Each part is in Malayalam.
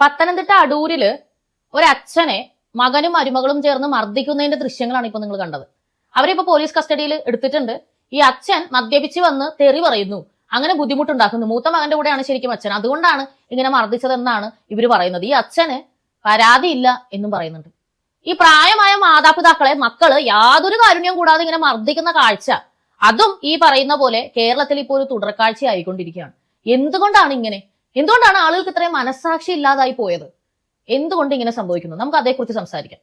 പത്തനംതിട്ട അടൂരിൽ ഒരച്ഛനെ മകനും മരുമകളും ചേർന്ന് മർദ്ദിക്കുന്നതിന്റെ ദൃശ്യങ്ങളാണ് ഇപ്പൊ നിങ്ങൾ കണ്ടത്. അവരെ അവരിപ്പോ പോലീസ് കസ്റ്റഡിയിൽ എടുത്തിട്ടുണ്ട്. ഈ അച്ഛൻ മദ്യപിച്ച് വന്ന് തെറി പറയുന്നു. അങ്ങനെ ബുദ്ധിമുട്ടുണ്ടാക്കുന്നു. മൂത്ത മകന്റെ കൂടെയാണ് ശരിക്കും അച്ഛൻ. അതുകൊണ്ടാണ് ഇങ്ങനെ മർദ്ദിച്ചതെന്നാണ് ഇവർ പറയുന്നത്. ഈ അച്ഛന് പരാതിയില്ല എന്നും പറയുന്നുണ്ട്. ഈ പ്രായമായ മാതാപിതാക്കളെ മക്കൾ യാതൊരു കാരുണ്യം കൂടാതെ ഇങ്ങനെ മർദ്ദിക്കുന്ന കാഴ്ച അതും ഈ പറയുന്ന പോലെ കേരളത്തിൽ ഇപ്പോൾ ഒരു തുടർക്കാഴ്ച ആയിക്കൊണ്ടിരിക്കുകയാണ് എന്തുകൊണ്ടാണ് ഇങ്ങനെ? എന്തുകൊണ്ടാണ് ആളുകൾക്ക് ഇത്രയും മനസ്സാക്ഷി ഇല്ലാതായി പോയത്? എന്തുകൊണ്ട് ഇങ്ങനെ സംഭവിക്കുന്നു? നമുക്ക് അതേക്കുറിച്ച് സംസാരിക്കാം.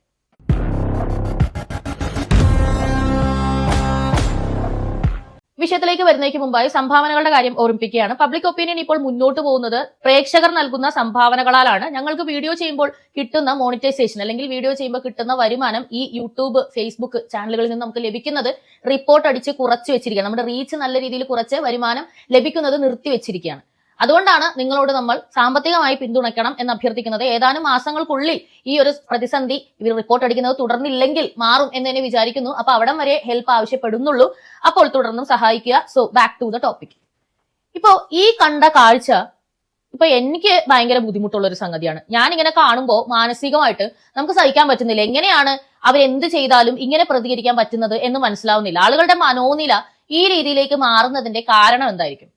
വിഷയത്തിലേക്ക് വരുന്നതിന് മുമ്പായി സംഭാവനകളുടെ കാര്യം ഓർമ്മിപ്പിക്കുകയാണ്. പബ്ലിക് ഒപ്പീനിയൻ ഇപ്പോൾ മുന്നോട്ട് പോകുന്നത് പ്രേക്ഷകർ നൽകുന്ന സംഭാവനകളാലാണ്. ഞങ്ങൾക്ക് വീഡിയോ ചെയ്യുമ്പോൾ കിട്ടുന്ന മോണിറ്റൈസേഷൻ അല്ലെങ്കിൽ വീഡിയോ ചെയ്യുമ്പോൾ കിട്ടുന്ന വരുമാനം ഈ യൂട്യൂബ് ഫേസ്ബുക്ക് ചാനലുകളിൽ നിന്ന് നമുക്ക് ലഭിക്കുന്നത് റിപ്പോർട്ട് അടിച്ച് കുറച്ച് വെച്ചിരിക്കുകയാണ്. നമ്മുടെ റീച്ച് നല്ല രീതിയിൽ കുറച്ച് വരുമാനം ലഭിക്കുന്നത് നിർത്തി വെച്ചിരിക്കുകയാണ് അതുകൊണ്ടാണ് നിങ്ങളോട് നമ്മൾ സാമ്പത്തികമായി പിന്തുണയ്ക്കണം എന്ന് അഭ്യർത്ഥിക്കുന്നത്. ഏതാനും മാസങ്ങൾക്കുള്ളിൽ ഈ ഒരു പ്രതിസന്ധി ഇവർ റിപ്പോർട്ട് അടിക്കുന്നത് തുടർന്നില്ലെങ്കിൽ മാറും എന്ന് തന്നെ വിചാരിക്കുന്നു. അപ്പൊ അവിടം വരെ ഹെൽപ്പ് ആവശ്യപ്പെടുന്നുള്ളൂ. അപ്പോൾ തുടർന്നും സഹായിക്കുക. So back to the topic ഇപ്പോ ഈ കണ്ട കാഴ്ച ഇപ്പൊ എനിക്ക് ഭയങ്കര ബുദ്ധിമുട്ടുള്ള ഒരു സംഗതിയാണ്. ഞാൻ ഇങ്ങനെ കാണുമ്പോൾ മാനസികമായിട്ട് നമുക്ക് സഹിക്കാൻ പറ്റുന്നില്ല. എങ്ങനെയാണ് അവരെന്ത് ചെയ്താലും ഇങ്ങനെ പ്രതികരിക്കാൻ പറ്റുന്നത് എന്ന് മനസ്സിലാവുന്നില്ല. ആളുകളുടെ മനോനില ഈ രീതിയിലേക്ക് മാറുന്നതിന്റെ കാരണം എന്തായിരിക്കും?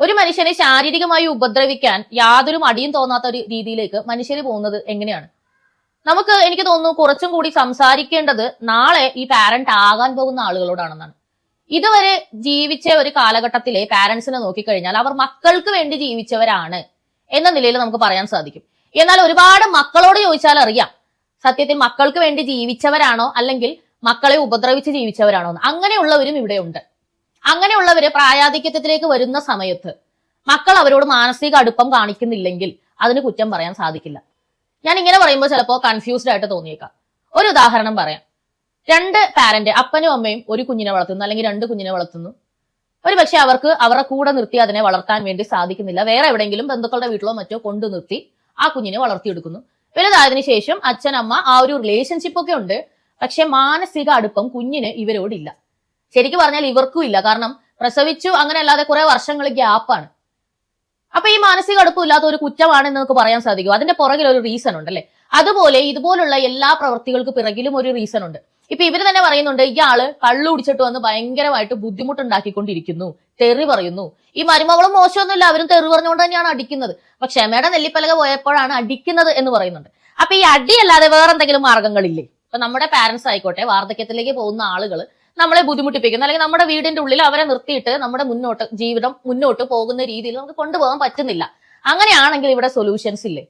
ഒരു മനുഷ്യനെ ശാരീരികമായി ഉപദ്രവിക്കാൻ യാതൊരു മടിയും തോന്നാത്ത ഒരു രീതിയിലേക്ക് മനുഷ്യർ പോകുന്നത് എങ്ങനെയാണ്? നമുക്ക് എനിക്ക് തോന്നുന്നു കുറച്ചും കൂടി സംസാരിക്കേണ്ടത് നാളെ ഈ പാരന്റ് ആകാൻ പോകുന്ന ആളുകളോടാണെന്നാണ്. ഇതുവരെ ജീവിച്ച ഒരു കാലഘട്ടത്തിലെ പാരന്റ്സിനെ നോക്കിക്കഴിഞ്ഞാൽ അവർ മക്കൾക്ക് വേണ്ടി ജീവിച്ചവരാണ് എന്ന നിലയിൽ നമുക്ക് പറയാൻ സാധിക്കും. എന്നാൽ ഒരുപാട് മക്കളോട് ചോദിച്ചാൽ അറിയാം സത്യത്തിൽ മക്കൾക്ക് വേണ്ടി ജീവിച്ചവരാണോ അല്ലെങ്കിൽ മക്കളെ ഉപദ്രവിച്ച് ജീവിച്ചവരാണോ അങ്ങനെയുള്ളവരും ഇവിടെ ഇവിടെയുണ്ട്. അങ്ങനെയുള്ളവര് പ്രായാധിക്യത്തിലേക്ക് വരുന്ന സമയത്ത് മക്കൾ അവരോട് മാനസിക അടുപ്പം കാണിക്കുന്നില്ലെങ്കിൽ അതിന് കുറ്റം പറയാൻ സാധിക്കില്ല. ഞാൻ ഇങ്ങനെ പറയുമ്പോൾ ചിലപ്പോൾ കൺഫ്യൂസ്ഡ് ആയിട്ട് തോന്നിയേക്കാം. ഒരു ഉദാഹരണം പറയാം. രണ്ട് പാരന്റ് അപ്പനും അമ്മയും ഒരു കുഞ്ഞിനെ വളർത്തുന്നു അല്ലെങ്കിൽ രണ്ട് കുഞ്ഞിനെ വളർത്തുന്നു. ഒരു പക്ഷെ അവർക്ക് അവരുടെ കൂടെ നിർത്തി അതിനെ വളർത്താൻ വേണ്ടി സാധിക്കുന്നില്ല. വേറെ എവിടെയെങ്കിലും ബന്ധുക്കളുടെ വീട്ടിലോ മറ്റോ കൊണ്ടു നിർത്തി ആ കുഞ്ഞിനെ വളർത്തിയെടുക്കുന്നു. വലുതായതിനു ശേഷം അച്ഛൻ അമ്മ ആ ഒരു റിലേഷൻഷിപ്പ് ഒക്കെ ഉണ്ട്. പക്ഷെ മാനസിക അടുപ്പം കുഞ്ഞിന് ഇവരോടില്ല. ശരിക്കും പറഞ്ഞാൽ ഇവർക്കും ഇല്ല. കാരണം പ്രസവിച്ചു അങ്ങനെ അല്ലാതെ കുറെ വർഷങ്ങൾ ഗ്യാപ്പാണ്. അപ്പൊ ഈ മാനസിക അടുപ്പം ഇല്ലാത്ത ഒരു കുറ്റമാണെന്ന് നമുക്ക് പറയാൻ സാധിക്കും. അതിന്റെ പുറകിൽ ഒരു റീസൺ ഉണ്ട് അല്ലെ? അതുപോലെ ഇതുപോലുള്ള എല്ലാ പ്രവൃത്തികൾക്ക് പിറകിലും ഒരു റീസൺ ഉണ്ട്. ഇപ്പൊ ഇവർ തന്നെ പറയുന്നുണ്ട് ഇയാൾ കള്ളു കുടിച്ചിട്ട് വന്ന് ഭയങ്കരമായിട്ട് ബുദ്ധിമുട്ടുണ്ടാക്കിക്കൊണ്ടിരിക്കുന്നു. തെറി പറയുന്നു. ഈ മരുമകളും മോശമൊന്നുമില്ല. അവരും തെറി പറഞ്ഞുകൊണ്ട് തന്നെയാണ് അടിക്കുന്നത്. അപ്പൊ ക്ഷമയുടെ നെല്ലിപ്പലക പോയപ്പോഴാണ് അടിക്കുന്നത് എന്ന് പറയുന്നുണ്ട്. അപ്പൊ ഈ അടിയല്ലാതെ വേറെന്തെങ്കിലും മാർഗങ്ങളില്ലേ ഇപ്പൊ നമ്മുടെ പാരന്റ്സ് ആയിക്കോട്ടെ വാർദ്ധക്യത്തിലേക്ക് പോകുന്ന ആളുകൾ നമ്മളെ ബുദ്ധിമുട്ടിപ്പിക്കുന്ന. അല്ലെങ്കിൽ നമ്മുടെ വീടിന്റെ ഉള്ളിൽ അവരെ നിർത്തിയിട്ട് നമ്മുടെ മുന്നോട്ട് ജീവിതം മുന്നോട്ട് പോകുന്ന രീതിയിൽ നമുക്ക് കൊണ്ടുപോകാൻ പറ്റുന്നില്ല. അങ്ങനെയാണെങ്കിൽ ഇവിടെ സൊല്യൂഷൻസ് ഇല്ലേ?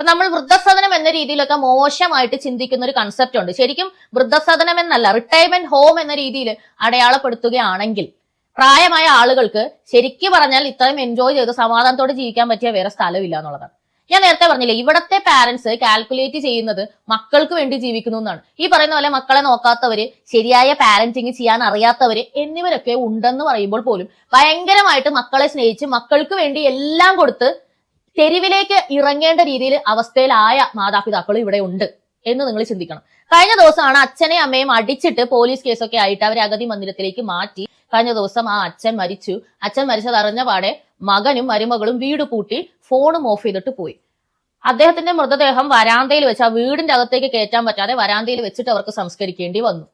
നമ്മൾ വൃദ്ധസദനം എന്ന രീതിയിലൊക്കെ മോശമായിട്ട് ചിന്തിക്കുന്ന ഒരു കൺസെപ്റ്റ് ഉണ്ട്. ശരിക്കും വൃദ്ധസദനം എന്നല്ല റിട്ടയർമെന്റ് ഹോം എന്ന രീതിയിൽ അടയാളപ്പെടുത്തുകയാണെങ്കിൽ പ്രായമായ ആളുകൾക്ക് ശരിക്കും പറഞ്ഞാൽ ഇത്രയും എൻജോയ് ചെയ്ത് സമാധാനത്തോടെ ജീവിക്കാൻ പറ്റിയ വേറെ സ്ഥലമില്ല എന്നുള്ളതാണ്. ഞാൻ നേരത്തെ പറഞ്ഞില്ലേ ഇവിടത്തെ പാരന്റ്സ് കാൽക്കുലേറ്റ് ചെയ്യുന്നത് മക്കൾക്ക് വേണ്ടി ജീവിക്കുന്നു എന്നാണ്. ഈ പറയുന്ന പോലെ മക്കളെ നോക്കാത്തവര് ശരിയായ പാരന്റിങ് ചെയ്യാൻ അറിയാത്തവര് എന്നിവരൊക്കെ ഉണ്ടെന്ന് പറയുമ്പോൾ പോലും ഭയങ്കരമായിട്ട് മക്കളെ സ്നേഹിച്ച് മക്കൾക്ക് വേണ്ടി എല്ലാം കൊടുത്ത് തെരുവിലേക്ക് ഇറങ്ങേണ്ട രീതിയിൽ അവസ്ഥയിലായ മാതാപിതാക്കൾ ഇവിടെ ഉണ്ട് എന്ന് നിങ്ങൾ ചിന്തിക്കണം. കഴിഞ്ഞ ദിവസമാണ് അച്ഛനെയും അമ്മയും അടിച്ചിട്ട് പോലീസ് കേസൊക്കെ ആയിട്ട് അവരെ അഗതി മന്ദിരത്തിലേക്ക് മാറ്റി. കഴിഞ്ഞ ദിവസം ആ അച്ഛൻ മരിച്ചു. അച്ഛൻ മരിച്ചത് അറിഞ്ഞ പാടെ മകനും മരുമകളും വീട് പൂട്ടി ഫോണും ഓഫ് ചെയ്തിട്ട് പോയി. അദ്ദേഹത്തിന്റെ മൃതദേഹം വരാന്തയിൽ വെച്ച് ആ വീടിന്റെ അകത്തേക്ക് കയറ്റാൻ പറ്റാതെ വരാന്തയിൽ വെച്ചിട്ട് അവർക്ക് സംസ്കരിക്കേണ്ടി വന്നു.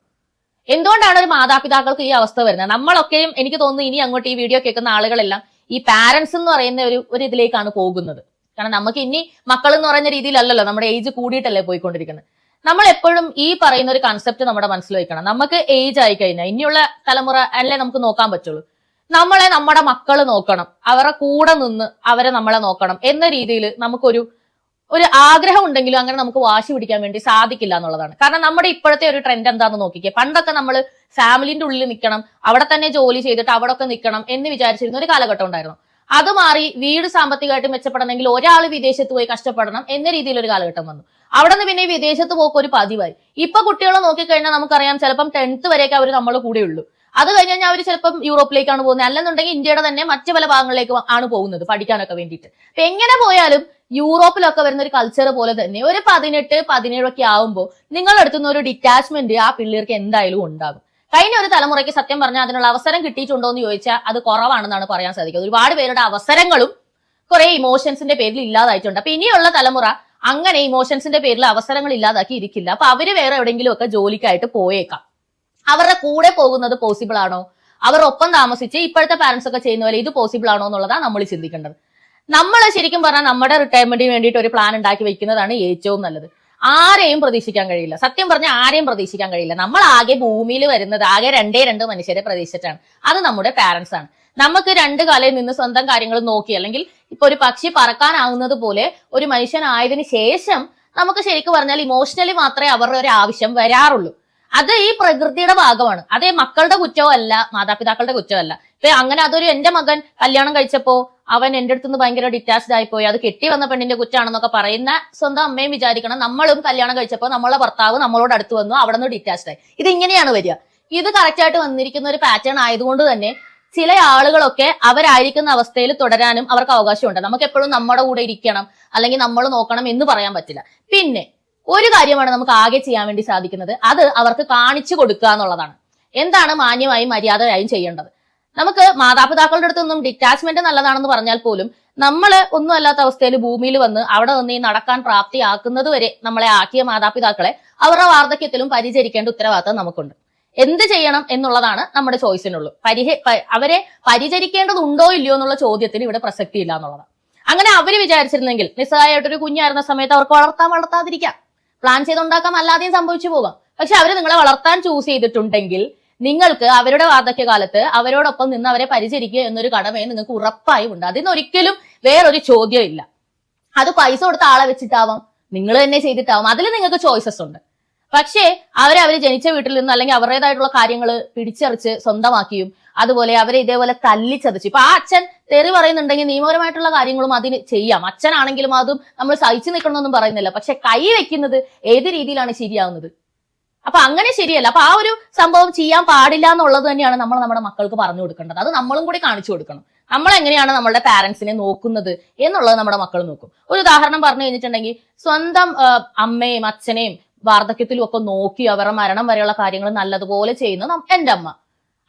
എന്തുകൊണ്ടാണ് ഒരു മാതാപിതാക്കൾക്ക് ഈ അവസ്ഥ വരുന്നത്? നമ്മളൊക്കെയും എനിക്ക് തോന്നുന്നു ഇനി അങ്ങോട്ട് ഈ വീഡിയോ കേൾക്കുന്ന ആളുകളെല്ലാം ഈ പാരന്റ്സ് എന്ന് പറയുന്ന ഒരു ഒരു ഇതിലേക്കാണ് പോകുന്നത്. കാരണം നമുക്ക് ഇനി മക്കൾ എന്ന് പറയുന്ന രീതിയിലല്ലല്ലോ നമ്മുടെ ഏജ് കൂടിയിട്ടല്ലേ പോയിക്കൊണ്ടിരിക്കുന്നത്. നമ്മൾ എപ്പോഴും ഈ പറയുന്ന ഒരു കൺസെപ്റ്റ് നമ്മുടെ മനസ്സിൽ വയ്ക്കണം നമുക്ക് ഏജ് ആയി കഴിഞ്ഞാൽ ഇനിയുള്ള തലമുറ അല്ലേ നമുക്ക് നോക്കാൻ പറ്റുള്ളൂ. നമ്മളെ നമ്മുടെ മക്കൾ നോക്കണം. അവരുടെ കൂടെ നിന്ന് അവരെ നമ്മളെ നോക്കണം എന്ന രീതിയിൽ നമുക്കൊരു ഒരു ആഗ്രഹം ഉണ്ടെങ്കിലും അങ്ങനെ നമുക്ക് വാശി പിടിക്കാൻ വേണ്ടി സാധിക്കില്ല എന്നുള്ളതാണ്. കാരണം നമ്മുടെ ഇപ്പോഴത്തെ ഒരു ട്രെൻഡ് എന്താണെന്ന് നോക്കിക്കേ. പണ്ടൊക്കെ നമ്മൾ ഫാമിലിന്റെ ഉള്ളിൽ നിൽക്കണം അവിടെ തന്നെ ജോലി ചെയ്തിട്ട് അവിടെ ഒക്കെ നിൽക്കണം എന്ന് വിചാരിച്ചിരുന്ന ഒരു കാലഘട്ടം ഉണ്ടായിരുന്നു. അത് മാറി വീട് സാമ്പത്തികമായിട്ട് മെച്ചപ്പെടണമെങ്കിൽ ഒരാൾ വിദേശത്ത് പോയി കഷ്ടപ്പെടണം എന്ന രീതിയിൽ ഒരു കാലഘട്ടം വന്നു. അവിടെ നിന്ന് പിന്നെ വിദേശത്ത് പോക്ക് ഒരു പതിവായി. ഇപ്പൊ കുട്ടികളെ നോക്കിക്കഴിഞ്ഞാൽ നമുക്കറിയാം ചിലപ്പം ടെൻത്ത് വരെയൊക്കെ അവർ നമ്മളെ കൂടെ അത് കഴിഞ്ഞ് കഴിഞ്ഞാൽ അവർ ചിലപ്പം യൂറോപ്പിലേക്കാണ് പോകുന്നത് അല്ലെന്നുണ്ടെങ്കിൽ ഇന്ത്യയുടെ തന്നെ മറ്റു പല ഭാഗങ്ങളിലേക്ക് ആണ് പോകുന്നത് പഠിക്കാനൊക്കെ വേണ്ടിയിട്ട്. അപ്പൊ എങ്ങനെ പോയാലും യൂറോപ്പിലൊക്കെ വരുന്ന ഒരു കൾച്ചർ പോലെ തന്നെ ഒരു പതിനെട്ട് പതിനേഴൊക്കെ ആവുമ്പോൾ നിങ്ങളുടെ അടുത്തുനിന്ന് ഒരു ഡിറ്റാച്ച്മെന്റ് ആ പിള്ളേർക്ക് എന്തായാലും ഉണ്ടാകും. കഴിഞ്ഞ ഒരു തലമുറയ്ക്ക് സത്യം പറഞ്ഞാൽ അതിനുള്ള അവസരം കിട്ടിയിട്ടുണ്ടോ എന്ന് ചോദിച്ചാൽ അത് കുറവാണെന്നാണ് പറയാൻ സാധിക്കുന്നത്. ഒരുപാട് പേരുടെ അവസരങ്ങളും കുറെ ഇമോഷൻസിന്റെ പേരിൽ ഇല്ലാതായിട്ടുണ്ട്. അപ്പൊ ഇനിയുള്ള തലമുറ അങ്ങനെ ഇമോഷൻസിന്റെ പേരിൽ അവസരങ്ങൾ ഇല്ലാതാക്കി ഇരിക്കില്ല. അപ്പൊ അവർ വേറെ എവിടെയെങ്കിലും ഒക്കെ ജോലിക്കായിട്ട് പോയേക്കാം. അവരുടെ കൂടെ പോകുന്നത് പോസിബിൾ ആണോ? അവർ ഒപ്പം താമസിച്ച് ഇപ്പോഴത്തെ പാരന്റ്സ് ഒക്കെ ചെയ്യുന്ന പോലെ ഇത് പോസിബിൾ ആണോ എന്നുള്ളതാണ് നമ്മൾ ചിന്തിക്കേണ്ടത്. നമ്മൾ ശരിക്കും പറഞ്ഞാൽ നമ്മുടെ റിട്ടയർമെന്റിന് വേണ്ടിയിട്ട് ഒരു പ്ലാൻ ഉണ്ടാക്കി വെക്കുന്നതാണ് ഏറ്റവും നല്ലത്. ആരെയും പ്രതീക്ഷിക്കാൻ കഴിയില്ല. സത്യം പറഞ്ഞാൽ ആരെയും പ്രതീക്ഷിക്കാൻ കഴിയില്ല. നമ്മൾ ആകെ ഭൂമിയിൽ വരുന്നത് ആകെ രണ്ടേ രണ്ട് മനുഷ്യരെ പ്രതീക്ഷിച്ചിട്ടാണ്. അത് നമ്മുടെ പാരന്റ്സ് ആണ്. നമുക്ക് രണ്ട് കാലയിൽ നിന്ന് സ്വന്തം കാര്യങ്ങൾ നോക്കി അല്ലെങ്കിൽ ഇപ്പൊ ഒരു പക്ഷി പറക്കാനാവുന്നത് പോലെ ഒരു മനുഷ്യനായതിനു ശേഷം നമുക്ക് ശരിക്കും പറഞ്ഞാൽ ഇമോഷണലി മാത്രമേ അവരുടെ ഒരു ആവശ്യം വരാറുള്ളൂ. അത് ഈ പ്രകൃതിയുടെ ഭാഗമാണ്. അതേ മക്കളുടെ കുറ്റമല്ല മാതാപിതാക്കളുടെ കുറ്റമല്ല. ഇപ്പൊ അങ്ങനെ അതൊരു എന്റെ മകൻ കല്യാണം കഴിച്ചപ്പോ അവൻ എന്റെ അടുത്ത് നിന്ന് ഭയങ്കര ഡിറ്റാച്ച്ഡ് ആയിപ്പോയി. അത് കെട്ടി വന്ന പെണ്ണിന്റെ കുറ്റാണെന്നൊക്കെ പറയുന്ന സ്വന്തം അമ്മയും വിചാരിക്കണം. നമ്മളും കല്യാണം കഴിച്ചപ്പോൾ നമ്മളെ ഭർത്താവ് നമ്മളോട് അടുത്ത് വന്നു അവിടെ നിന്ന് ഡിറ്റാച്ച്ഡ് ആയി. ഇത് ഇങ്ങനെയാണ് വരിക. ഇത് കറക്റ്റ് ആയിട്ട് വന്നിരിക്കുന്ന ഒരു പാറ്റേൺ ആയതുകൊണ്ട് തന്നെ ചില ആളുകളൊക്കെ അവരായിരിക്കുന്ന അവസ്ഥയിൽ തുടരാനും അവർക്ക് അവകാശമുണ്ട്. നമുക്ക് എപ്പോഴും നമ്മുടെ കൂടെ ഇരിക്കണം അല്ലെങ്കിൽ നമ്മൾ നോക്കണം എന്ന് പറയാൻ പറ്റില്ല. പിന്നെ ഒരു കാര്യമാണ് നമുക്ക് ആകെ ചെയ്യാൻ വേണ്ടി സാധിക്കുന്നത്. അത് അവർക്ക് കാണിച്ചു കൊടുക്കുക എന്നുള്ളതാണ്. എന്താണ് മാന്യമായും മര്യാദയായും ചെയ്യേണ്ടത്? നമുക്ക് മാതാപിതാക്കളുടെ അടുത്തൊന്നും ഡിറ്റാച്ച്മെന്റ് നല്ലതാണെന്ന് പറഞ്ഞാൽ പോലും നമ്മൾ ഒന്നും അല്ലാത്ത അവസ്ഥയിൽ ഭൂമിയിൽ വന്ന് അവിടെ നിന്ന് ഈ നടക്കാൻ പ്രാപ്തിയാക്കുന്നത് വരെ നമ്മളെ ആക്കിയ മാതാപിതാക്കളെ അവരുടെ വാർദ്ധക്യത്തിലും പരിചരിക്കേണ്ട ഉത്തരവാദിത്തം നമുക്കുണ്ട്. എന്ത് ചെയ്യണം എന്നുള്ളതാണ് നമ്മുടെ ചോയ്സിനുള്ളൂ. പരിഹ അവരെ പരിചരിക്കേണ്ടതുണ്ടോ ഇല്ലയോ എന്നുള്ള ചോദ്യത്തിന് ഇവിടെ പ്രസക്തി ഇല്ല എന്നുള്ളതാണ്. അങ്ങനെ അവർ വിചാരിച്ചിരുന്നെങ്കിൽ നിസ്സഹായിട്ടൊരു കുഞ്ഞായിരുന്ന സമയത്ത് അവർക്ക് വളർത്താൻ വളർത്താതിരിക്കാം. പ്ലാൻ ചെയ്തുണ്ടാക്കാം അല്ലാതെയും സംഭവിച്ചു പോകാം പക്ഷെ അവർ നിങ്ങളെ വളർത്താൻ ചൂസ് ചെയ്തിട്ടുണ്ടെങ്കിൽ നിങ്ങൾക്ക് അവരുടെ വാർദ്ധക്യകാലത്ത് അവരോടൊപ്പം നിന്ന് അവരെ പരിചരിക്കുക എന്നൊരു കടമയും നിങ്ങൾക്ക് ഉറപ്പായും ഉണ്ട്. അതിനൊരിക്കലും വേറൊരു ചോദ്യം ഇല്ല. അത് പൈസ കൊടുത്ത ആളെ വെച്ചിട്ടാവാം നിങ്ങൾ തന്നെ ചെയ്തിട്ടാവാം. അതിൽ നിങ്ങൾക്ക് ചോയ്സസ് ഉണ്ട്. പക്ഷേ അവരെ അവർ ജനിച്ച വീട്ടിൽ നിന്ന് അല്ലെങ്കിൽ അവരുടേതായിട്ടുള്ള കാര്യങ്ങൾ പിടിച്ചറിച്ച് സ്വന്തമാക്കിയും അതുപോലെ അവരെ ഇതേപോലെ തല്ലി തല്ലിച്ചതച്ചു ഇപ്പൊ ആ അച്ഛൻ തെറി പറയുന്നുണ്ടെങ്കിൽ നിയമപരമായിട്ടുള്ള കാര്യങ്ങളും അതിന് ചെയ്യാം. അച്ഛനാണെങ്കിലും അതും നമ്മൾ സഹിച്ചു നിൽക്കണമെന്നൊന്നും പറയുന്നില്ല. പക്ഷെ കൈ വെക്കുന്നത് ഏത് രീതിയിലാണ് ശരിയാവുന്നത്? അപ്പൊ അങ്ങനെ ശരിയല്ല. അപ്പൊ ആ ഒരു സംഭവം ചെയ്യാൻ പാടില്ല എന്നുള്ളത് തന്നെയാണ് നമ്മൾ നമ്മുടെ മക്കൾക്ക് പറഞ്ഞു കൊടുക്കേണ്ടത്. അത് നമ്മളും കൂടി കാണിച്ചു കൊടുക്കണം. നമ്മൾ എങ്ങനെയാണ് നമ്മളുടെ പാരന്റ്സിനെ നോക്കുന്നത് എന്നുള്ളത് നമ്മുടെ മക്കൾ നോക്കും. ഒരു ഉദാഹരണം പറഞ്ഞു കഴിഞ്ഞിട്ടുണ്ടെങ്കിൽ സ്വന്തം അമ്മയും അച്ഛനെയും വാർദ്ധക്യത്തിലും ഒക്കെ നോക്കി അവരുടെ മരണം വരെയുള്ള കാര്യങ്ങൾ നല്ലതുപോലെ ചെയ്യുന്ന എന്റെ അമ്മ.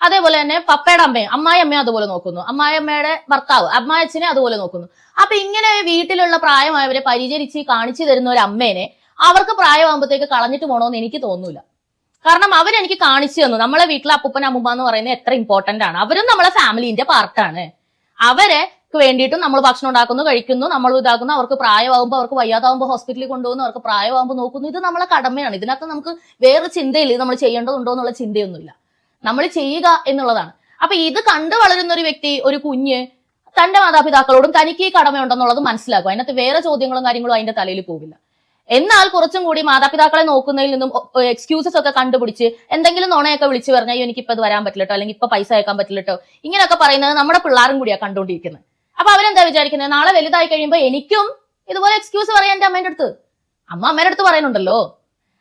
അതേപോലെ തന്നെ പപ്പയുടെ അമ്മയും അമ്മായി അമ്മയും അതുപോലെ നോക്കുന്നു. അമ്മായി അമ്മയുടെ ഭർത്താവ് അമ്മായി അച്ഛനെ അതുപോലെ നോക്കുന്നു. അപ്പൊ ഇങ്ങനെ വീട്ടിലുള്ള പ്രായമായവരെ പരിചരിച്ച് കാണിച്ചു തരുന്ന ഒരു അമ്മേനെ അവർക്ക് പ്രായമാകുമ്പോഴത്തേക്ക് കളഞ്ഞിട്ട് പോകണമെന്ന് എനിക്ക് തോന്നൂല. കാരണം അവരെനിക്ക് കാണിച്ചു തന്നു. നമ്മളെ വീട്ടിലെ അപ്പൂപ്പൻ അമ്മൂമ്മ എന്ന് പറയുന്നത് എത്ര ഇമ്പോർട്ടന്റ് ആണ്. അവരും നമ്മളെ ഫാമിലിന്റെ പാർട്ടാണ് അവരെ വേണ്ടിയിട്ടും നമ്മൾ ഭക്ഷണം ഉണ്ടാക്കുന്നു കഴിക്കുന്നു നമ്മൾ ഇതാക്കുന്നു അവർക്ക് പ്രായമാകുമ്പോൾ അവർക്ക് വയ്യാതാവുമ്പോൾ ഹോസ്പിറ്റലിൽ കൊണ്ടുപോകുന്നു അവർക്ക് പ്രായമാകുമ്പോൾ നോക്കുന്നു. ഇത് നമ്മളെ കടമയാണ്. ഇതിനകത്ത് നമുക്ക് വേറെ ചിന്തയില്ല. ഇത് നമ്മൾ ചെയ്യേണ്ടതുണ്ടോ എന്നുള്ള ചിന്തയൊന്നുമില്ല. നമ്മൾ ചെയ്യുക എന്നുള്ളതാണ്. അപ്പൊ ഇത് കണ്ടു വളരുന്ന ഒരു വ്യക്തി ഒരു കുഞ്ഞ് തന്റെ മാതാപിതാക്കളോടും തനിക്ക് ഈ കടമയുണ്ടെന്നുള്ളത് മനസ്സിലാക്കും. അതിനകത്ത് വേറെ ചോദ്യങ്ങളും കാര്യങ്ങളും അതിന്റെ തലയിൽ പോകില്ല എന്നാൽ കുറച്ചും കൂടി മാതാപിതാക്കളെ നോക്കുന്നതിൽ നിന്നും എക്സ്ക്യൂസസ് ഒക്കെ കണ്ടുപിടിച്ച് എന്തെങ്കിലും നുണയൊക്കെ വിളിച്ചു പറഞ്ഞാൽ എനിക്ക് ഇപ്പൊ ഇത് വരാൻ പറ്റില്ലട്ടോ അല്ലെങ്കിൽ ഇപ്പൊ പൈസ അയക്കാൻ പറ്റില്ലട്ടോ ഇങ്ങനെയൊക്കെ പറയുന്നത് നമ്മുടെ പിള്ളേരും കൂടിയാണ് കണ്ടുകൊണ്ടിരിക്കുന്നത്. അപ്പൊ അവരെന്താ വിചാരിക്കുന്നത് നാളെ വലുതായി കഴിയുമ്പോൾ എനിക്കും ഇതുപോലെ എക്സ്ക്യൂസ് പറയാൻ എന്റെ അമ്മേന്റെ അടുത്ത് അമ്മ അമ്മേന്റെ അടുത്ത് പറയുന്നുണ്ടല്ലോ.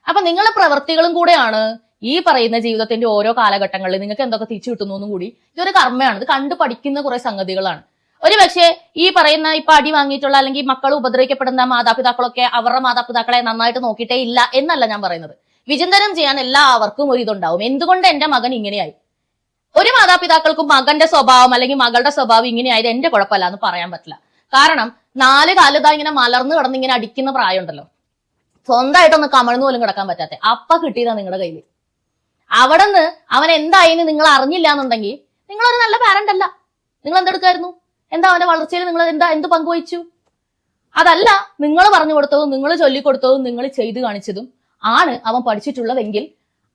അപ്പൊ നിങ്ങളുടെ പ്രവൃത്തികളും കൂടെയാണ് ഈ പറയുന്ന ജീവിതത്തിന്റെ ഓരോ കാലഘട്ടങ്ങളിൽ നിങ്ങൾക്ക് എന്തൊക്കെ തിരിച്ചു കിട്ടുന്നു എന്നും കൂടി ഇതൊരു കർമ്മയാണ്. ഇത് കണ്ടു പഠിക്കുന്ന കുറെ സംഗതികളാണ്. ഒരു പക്ഷേ ഈ പറയുന്ന ഇപ്പൊ അടി വാങ്ങിയിട്ടുള്ള അല്ലെങ്കിൽ മക്കൾ ഉപദ്രവിക്കപ്പെടുന്ന മാതാപിതാക്കളൊക്കെ അവരുടെ മാതാപിതാക്കളെ നന്നായിട്ട് നോക്കിയിട്ടേ ഇല്ല എന്നല്ല ഞാൻ പറയുന്നത്. വിചിന്തനം ചെയ്യാൻ എല്ലാവർക്കും ഒരു ഇതുണ്ടാവും. എന്തുകൊണ്ട് എന്റെ മകൻ ഇങ്ങനെയായി? ഒരു മാതാപിതാക്കൾക്കും മകന്റെ സ്വഭാവം അല്ലെങ്കിൽ മകളുടെ സ്വഭാവം ഇങ്ങനെയായത് എന്റെ കുഴപ്പമല്ല എന്ന് പറയാൻ പറ്റില്ല. കാരണം നാല് കാലത്താ ഇങ്ങനെ മലർന്നു കിടന്ന് ഇങ്ങനെ അടിക്കുന്ന പ്രായമുണ്ടല്ലോ. സ്വന്തമായിട്ടൊന്ന് കമഴ്ന്നു പോലും കിടക്കാൻ പറ്റാത്ത. അപ്പ കിട്ടിയതാ നിങ്ങളുടെ കയ്യിൽ അവിടെ നിന്ന് അവൻ എന്തായിന്ന് നിങ്ങൾ അറിഞ്ഞില്ല എന്നുണ്ടെങ്കിൽ നിങ്ങളൊരു നല്ല പാരന്റ് അല്ല. നിങ്ങൾ എന്തെടുക്കായിരുന്നു? എന്താ അവന്റെ വളർച്ചയിൽ നിങ്ങൾ എന്താ എന്ത് പങ്കുവഹിച്ചു? അതല്ല നിങ്ങൾ പറഞ്ഞു കൊടുത്തതും നിങ്ങൾ ചൊല്ലിക്കൊടുത്തതും നിങ്ങൾ ചെയ്തു കാണിച്ചതും ആണ് അവൻ പഠിച്ചിട്ടുള്ളതെങ്കിൽ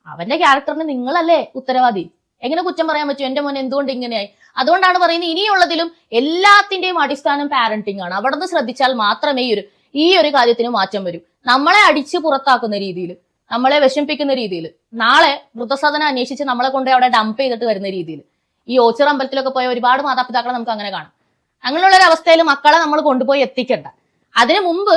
അവന്റെ ക്യാരക്ടറിന് നിങ്ങളല്ലേ ഉത്തരവാദി? എങ്ങനെ കുറ്റം പറയാൻ പറ്റും? എന്റെ മോൻ എന്തുകൊണ്ട് ഇങ്ങനെയായി? അതുകൊണ്ടാണ് പറയുന്നത് ഇനിയുള്ളതിലും എല്ലാത്തിന്റെയും അടിസ്ഥാനം പാരന്റിംഗ് ആണ്. അവിടെ നിന്ന് ശ്രദ്ധിച്ചാൽ മാത്രമേ ഈ ഒരു ഈ ഒരു കാര്യത്തിന് മാറ്റം വരും. നമ്മളെ അടിച്ച് പുറത്താക്കുന്ന രീതിയിൽ. നമ്മളെ വിഷമിപ്പിക്കുന്ന രീതിയിൽ. നാളെ വൃദ്ധസദനം അന്വേഷിച്ച് നമ്മളെ കൊണ്ട് അവിടെ ഡംപ് ചെയ്തിട്ട് വരുന്ന രീതിയിൽ. ഈ ഓച്ചിറ അമ്പലത്തിലൊക്കെ പോയ ഒരുപാട് മാതാപിതാക്കളെ നമുക്ക് അങ്ങനെ കാണാം. അങ്ങനെയുള്ള ഒരു അവസ്ഥയിൽ മക്കളെ നമ്മൾ കൊണ്ടുപോയി എത്തിക്കണ്ട. അതിനു മുമ്പ്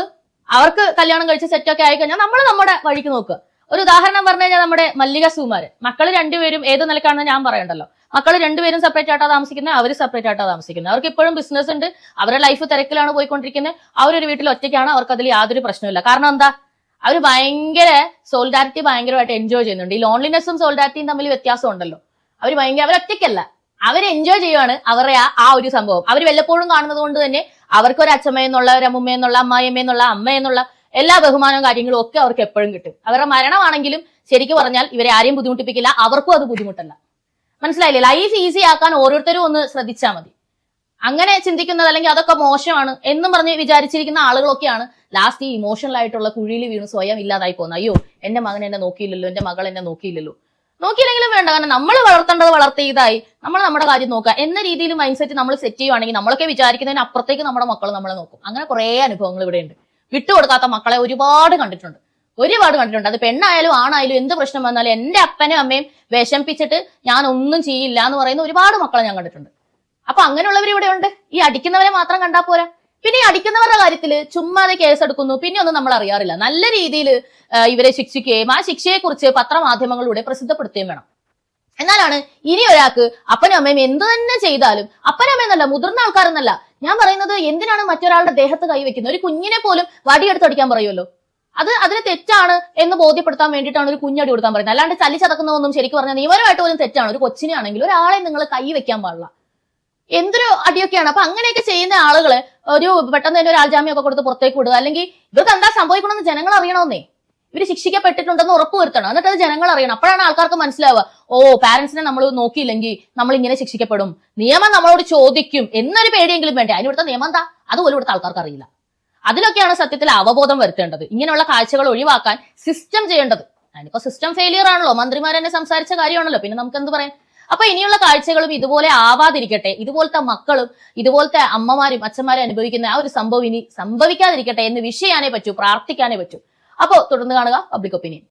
അവർക്ക് കല്യാണം കഴിച്ച് സെറ്റൊക്കെ ആയി കഴിഞ്ഞാൽ നമ്മൾ നമ്മുടെ വഴിക്ക് നോക്കുക. ഒരു ഉദാഹരണം പറഞ്ഞു കഴിഞ്ഞാൽ നമ്മുടെ മല്ലിക സുമാര് മക്കൾ രണ്ടുപേരും ഏത് നിലക്കാണെന്ന് ഞാൻ പറയണ്ടല്ലോ. മക്കൾ രണ്ടുപേരും സെപ്പറേറ്റ് ആയിട്ടാ താമസിക്കുന്നത് അവർ സെപ്പറേറ്റ് ആയിട്ടാ താമസിക്കുന്നത് അവർക്ക് ഇപ്പോഴും ബിസിനസ് ഉണ്ട് അവരുടെ ലൈഫ് തിരക്കിലാണ് പോയിക്കൊണ്ടിരിക്കുന്നത് അവരൊരു വീട്ടിൽ ഒറ്റയ്ക്കാണ് അവർക്ക് അതിൽ യാതൊരു പ്രശ്നമില്ല കാരണം എന്താ? അവർ ഭയങ്കര സോൾഡാരിറ്റി ഭയങ്കരമായിട്ട് എൻജോയ് ചെയ്യുന്നുണ്ട്. ഈ ലോൺലിനെസ്സും സോൾഡാരിറ്റിയും തമ്മിൽ വ്യത്യാസം ഉണ്ടല്ലോ. അവർ ഭയങ്കര അവർ ഒറ്റയ്ക്കല്ല. അവർ എൻജോയ് ചെയ്യുവാണ് അവരുടെ ആ ആ ഒരു സംഭവം. അവർ വല്ലപ്പോഴും കാണുന്നത് കൊണ്ട് തന്നെ അവർക്ക് ഒരു അച്ഛമ്മയെന്നുള്ള ഒരു എന്നുള്ള അമ്മ എന്നുള്ള എല്ലാ ബഹുമാനവും കാര്യങ്ങളും ഒക്കെ അവർക്ക് എപ്പോഴും കിട്ടും. അവരുടെ മരണമാണെങ്കിലും ശരിക്കും പറഞ്ഞാൽ ഇവരെ ആരെയും ബുദ്ധിമുട്ടിപ്പിക്കില്ല. അവർക്കും അത് ബുദ്ധിമുട്ടല്ല. മനസ്സിലായില്ലേ? ലൈഫ് ഈസി ആക്കാൻ ഓരോരുത്തരും ഒന്ന് ശ്രദ്ധിച്ചാൽ മതി. അങ്ങനെ ചിന്തിക്കുന്നത് അല്ലെങ്കിൽ അതൊക്കെ മോശമാണ് എന്നും പറഞ്ഞ് വിചാരിച്ചിരിക്കുന്ന ആളുകളൊക്കെയാണ് ലാസ്റ്റ് ഈ ഇമോഷണൽ ആയിട്ടുള്ള കുഴിയിൽ വീണ് സ്വയം ഇല്ലാതായി പോകുന്നത്. അയ്യോ എന്റെ മകൻ എന്നെ നോക്കിയില്ലല്ലോ എന്റെ മകൾ എന്നെ നോക്കിയില്ലല്ലോ. നോക്കിയില്ലെങ്കിലും വേണ്ട കാരണം നമ്മൾ വളർത്തേണ്ടത് വളർത്തിയതായി നമ്മൾ നമ്മുടെ കാര്യം നോക്കുക. എന്ന രീതിയിൽ മൈൻഡ് സെറ്റ് നമ്മൾ സെറ്റ് ചെയ്യുവാണെങ്കിൽ നമ്മളൊക്കെ വിചാരിക്കുന്നതിന് അപ്പുറത്തേക്ക് നമ്മുടെ മക്കൾ നമ്മളെ നോക്കും. അങ്ങനെ കുറേ അനുഭവങ്ങൾ ഇവിടെയുണ്ട്. വിട്ടുകൊടുക്കാത്ത മക്കളെ ഒരുപാട് കണ്ടിട്ടുണ്ട്. ഒരുപാട് കണ്ടിട്ടുണ്ട്. അത് പെണ്ണായാലും ആണായാലും എന്ത് പ്രശ്നം വന്നാലും എന്റെ അപ്പനും അമ്മയും വിഷമിപ്പിച്ചിട്ട് ഞാൻ ഒന്നും ചെയ്യില്ല എന്ന് പറയുന്ന ഒരുപാട് മക്കളെ ഞാൻ കണ്ടിട്ടുണ്ട്. അപ്പൊ അങ്ങനെയുള്ളവർ ഇവിടെ ഉണ്ട്. ഈ അടിക്കുന്നവരെ മാത്രം കണ്ടാ പോരാ. പിന്നെ ഈ അടിക്കുന്നവരുടെ കാര്യത്തിൽ ചുമ്മാതെ കേസെടുക്കുന്നു പിന്നെ ഒന്നും നമ്മൾ അറിയാറില്ല. നല്ല രീതിയിൽ ഇവരെ ശിക്ഷിക്കുകയും ആ ശിക്ഷയെ കുറിച്ച് പത്രമാധ്യമങ്ങളിലൂടെ പ്രസിദ്ധപ്പെടുത്തുകയും വേണം. എന്നാലാണ് ഇനി ഒരാൾക്ക് അപ്പനും അമ്മയും എന്ത് തന്നെ ചെയ്താലും അപ്പനും അമ്മയെന്നല്ല മുതിർന്ന ആൾക്കാരെന്നല്ല ഞാൻ പറയുന്നത് എന്തിനാണ് മറ്റൊരാളുടെ ദേഹത്ത് കൈവയ്ക്കുന്നത് ഒരു കുഞ്ഞിനെ പോലും വടിയെടുത്ത് അടിക്കാൻ പറയുമല്ലോ. അത് അതിന് തെറ്റാണ് എന്ന് ബോധ്യപ്പെടുത്താൻ വേണ്ടിയിട്ടാണ് ഒരു കുഞ്ഞടി കൊടുക്കാൻ പറയുന്നത്. അല്ലാണ്ട് ചലി ചതക്കുന്നതൊന്നും ശരിക്കും പറഞ്ഞാൽ നിയമപരമായിട്ട് പോലും തെറ്റാണ്. ഒരു കൊച്ചിനെ ആണെങ്കിൽ ഒരാളെ നിങ്ങൾ കൈ വെക്കാൻ പാടില്ല. എന്തൊരു അടിയൊക്കെയാണ്? അപ്പൊ അങ്ങനെയൊക്കെ ചെയ്യുന്ന ആളുകൾ ഒരു പെട്ടെന്ന് തന്നെ ഒരു ആൾജാമ്യം ഒക്കെ കൊടുത്ത് പുറത്തേക്ക് വിടുക. അല്ലെങ്കിൽ ഇവർക്ക് എന്താ സംഭവിക്കണമെന്ന് ജനങ്ങൾ അറിയണമെന്നേ ഇവർ ശിക്ഷിക്കപ്പെട്ടിട്ടുണ്ടെന്ന് ഉറപ്പ് വരുത്തണം. എന്നിട്ട് അത് ജനങ്ങൾ അറിയണം. അപ്പോഴാണ് ആൾക്കാർക്ക് മനസ്സിലാവുക. ഓ പാരന്റ്സിനെ നമ്മൾ നോക്കിയില്ലെങ്കിൽ നമ്മൾ ഇങ്ങനെ ശിക്ഷിക്കപ്പെടും. നിയമം നമ്മളോട് ചോദിക്കും. എന്നൊരു പേടിയെങ്കിലും വേണ്ടേ? അതിനിവിടുത്തെ നിയമം എന്താ? അതുപോലും ഇവിടുത്തെ ആൾക്കാർക്ക് അറിയില്ല. അതിലൊക്കെയാണ് സത്യത്തിൽ അവബോധം വരുത്തേണ്ടത്. ഇങ്ങനെയുള്ള കാഴ്ചകൾ ഒഴിവാക്കാൻ സിസ്റ്റം ചെയ്യേണ്ടത്. അതിനിപ്പോ സിസ്റ്റം ഫെയിലിയർ ആണല്ലോ. മന്ത്രിമാരെന്നെ സംസാരിച്ച കാര്യമാണല്ലോ. പിന്നെ നമുക്ക് എന്ത് പറയാം? അപ്പൊ ഇനിയുള്ള കാഴ്ചകളും ഇതുപോലെ ആവാതിരിക്കട്ടെ. ഇതുപോലത്തെ മക്കളും ഇതുപോലത്തെ അമ്മമാരും അച്ഛന്മാരും അനുഭവിക്കുന്ന ആ ഒരു സംഭവം ഇനി സംഭവിക്കാതിരിക്കട്ടെ എന്ന് വിഷയാനേ പറ്റൂ പ്രാർത്ഥിക്കാനേ പറ്റൂ. അപ്പോ തുടർന്ന് കാണുക പബ്ലിക് ഒപ്പീനിയൻ